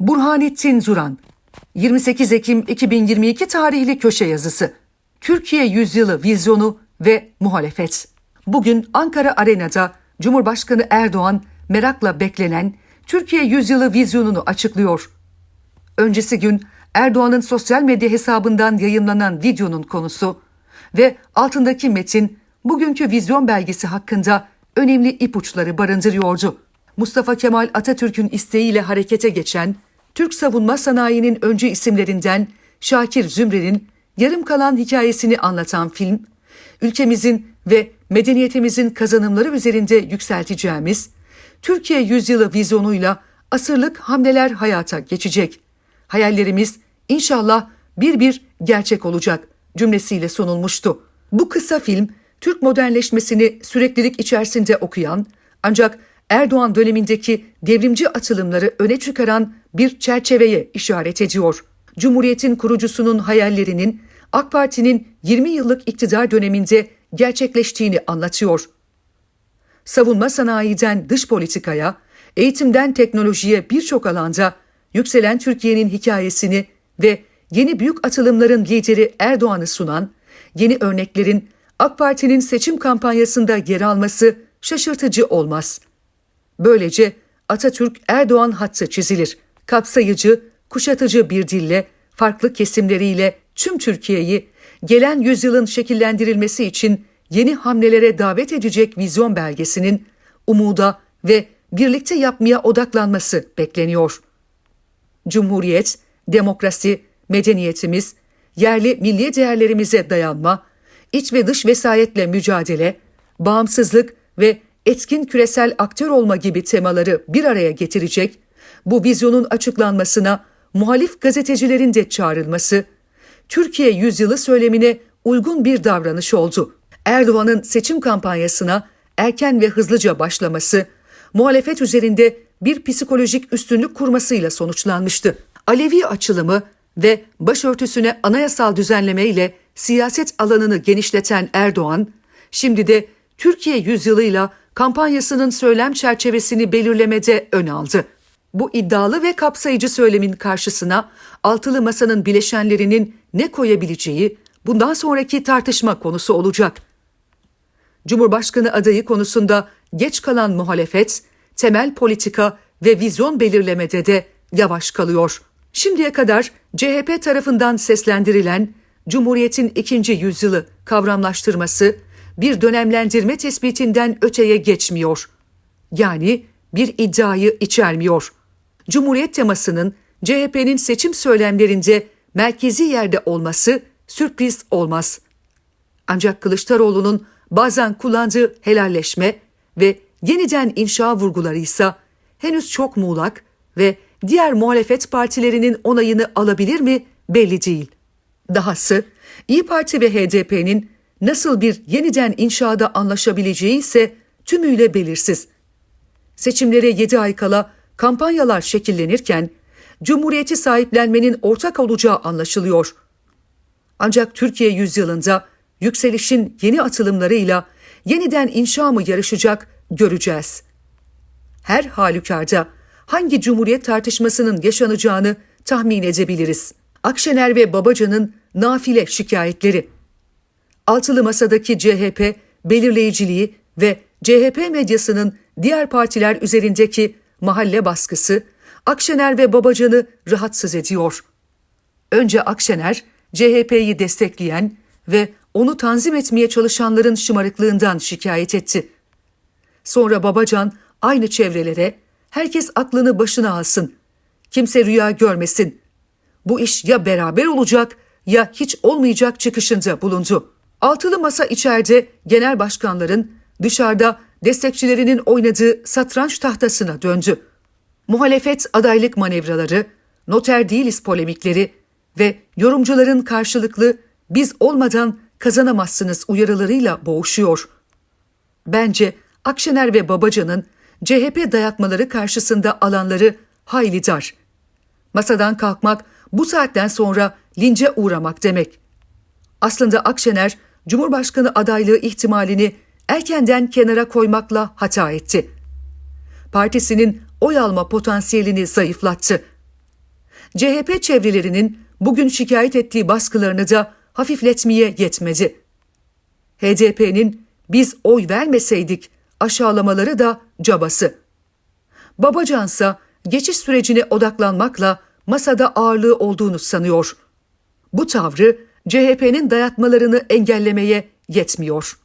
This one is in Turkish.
Burhanettin Zuran 28 Ekim 2022 tarihli köşe yazısı Türkiye Yüzyılı Vizyonu ve Muhalefet Bugün Ankara Arena'da Cumhurbaşkanı Erdoğan merakla beklenen Türkiye Yüzyılı Vizyonunu açıklıyor. Öncesi gün Erdoğan'ın sosyal medya hesabından yayınlanan videonun konusu ve altındaki metin bugünkü vizyon belgesi hakkında önemli ipuçları barındırıyordu. Mustafa Kemal Atatürk'ün isteğiyle harekete geçen Türk savunma sanayinin öncü isimlerinden Şakir Zümre'nin yarım kalan hikayesini anlatan film, ülkemizin ve medeniyetimizin kazanımları üzerinde yükselteceğimiz Türkiye Yüzyılı vizyonuyla asırlık hamleler hayata geçecek. Hayallerimiz inşallah bir bir gerçek olacak cümlesiyle sunulmuştu. Bu kısa film Türk modernleşmesini süreklilik içerisinde okuyan ancak Erdoğan dönemindeki devrimci atılımları öne çıkaran bir çerçeveye işaret ediyor. Cumhuriyetin kurucusunun hayallerinin AK Parti'nin 20 yıllık iktidar döneminde gerçekleştiğini anlatıyor. Savunma sanayiden dış politikaya, eğitimden teknolojiye birçok alanda yükselen Türkiye'nin hikayesini ve yeni büyük atılımların lideri Erdoğan'ı sunan, yeni örneklerin AK Parti'nin seçim kampanyasında yer alması şaşırtıcı olmaz. Böylece Atatürk-Erdoğan hattı çizilir. Kapsayıcı, kuşatıcı bir dille, farklı kesimleriyle tüm Türkiye'yi gelen yüzyılın şekillendirilmesi için yeni hamlelere davet edecek vizyon belgesinin umuda ve birlikte yapmaya odaklanması bekleniyor. Cumhuriyet, demokrasi, medeniyetimiz, yerli milli değerlerimize dayanma, iç ve dış vesayetle mücadele, bağımsızlık ve etkin küresel aktör olma gibi temaları bir araya getirecek, bu vizyonun açıklanmasına muhalif gazetecilerin de çağrılması, Türkiye yüzyılı söylemine uygun bir davranış oldu. Erdoğan'ın seçim kampanyasına erken ve hızlıca başlaması, muhalefet üzerinde bir psikolojik üstünlük kurmasıyla sonuçlanmıştı. Alevi açılımı ve başörtüsüne anayasal düzenleme ile siyaset alanını genişleten Erdoğan, şimdi de Türkiye yüzyılıyla kampanyasının söylem çerçevesini belirlemede ön aldı. Bu iddialı ve kapsayıcı söylemin karşısına altılı masanın bileşenlerinin ne koyabileceği bundan sonraki tartışma konusu olacak. Cumhurbaşkanı adayı konusunda geç kalan muhalefet, temel politika ve vizyon belirlemede de yavaş kalıyor. Şimdiye kadar CHP tarafından seslendirilen Cumhuriyet'in ikinci yüzyılı kavramlaştırması bir dönemlendirme tespitinden öteye geçmiyor. Yani bir iddiayı içermiyor. Cumhuriyet temasının CHP'nin seçim söylemlerinde merkezi yerde olması sürpriz olmaz. Ancak Kılıçdaroğlu'nun bazen kullandığı helalleşme ve yeniden inşa vurguları ise henüz çok muğlak ve diğer muhalefet partilerinin onayını alabilir mi belli değil. Dahası İyi Parti ve HDP'nin nasıl bir yeniden inşada anlaşabileceği ise tümüyle belirsiz. Seçimlere 7 ay kala kampanyalar şekillenirken Cumhuriyeti sahiplenmenin ortak olacağı anlaşılıyor. Ancak Türkiye yüzyılında yükselişin yeni atılımlarıyla yeniden inşa mı yarışacak göreceğiz. Her halükarda hangi cumhuriyet tartışmasının yaşanacağını tahmin edebiliriz. Akşener ve Babacan'ın nafile şikayetleri. Altılı masadaki CHP belirleyiciliği ve CHP medyasının diğer partiler üzerindeki mahalle baskısı Akşener ve Babacan'ı rahatsız ediyor. Önce Akşener, CHP'yi destekleyen ve onu tanzim etmeye çalışanların şımarıklığından şikayet etti. Sonra Babacan aynı çevrelere herkes aklını başına alsın. Kimse rüya görmesin. Bu iş ya beraber olacak ya hiç olmayacak çıkışında bulundu. Altılı masa içeride genel başkanların dışarıda destekçilerinin oynadığı satranç tahtasına döndü. Muhalefet adaylık manevraları, noter değiliz polemikleri ve yorumcuların karşılıklı biz olmadan kazanamazsınız uyarılarıyla boğuşuyor. Bence Akşener ve Babacan'ın CHP dayatmaları karşısında alanları hayli dar. Masadan kalkmak bu saatten sonra lince uğramak demek. Aslında Akşener, Cumhurbaşkanı adaylığı ihtimalini erkenden kenara koymakla hata etti. Partisinin oy alma potansiyelini zayıflattı. CHP çevrelerinin bugün şikayet ettiği baskılarını da hafifletmeye yetmedi. HDP'nin biz oy vermeseydik aşağılamaları da cabası. Babacansa geçiş sürecine odaklanmakla masada ağırlığı olduğunu sanıyor. Bu tavrı CHP'nin dayatmalarını engellemeye yetmiyor.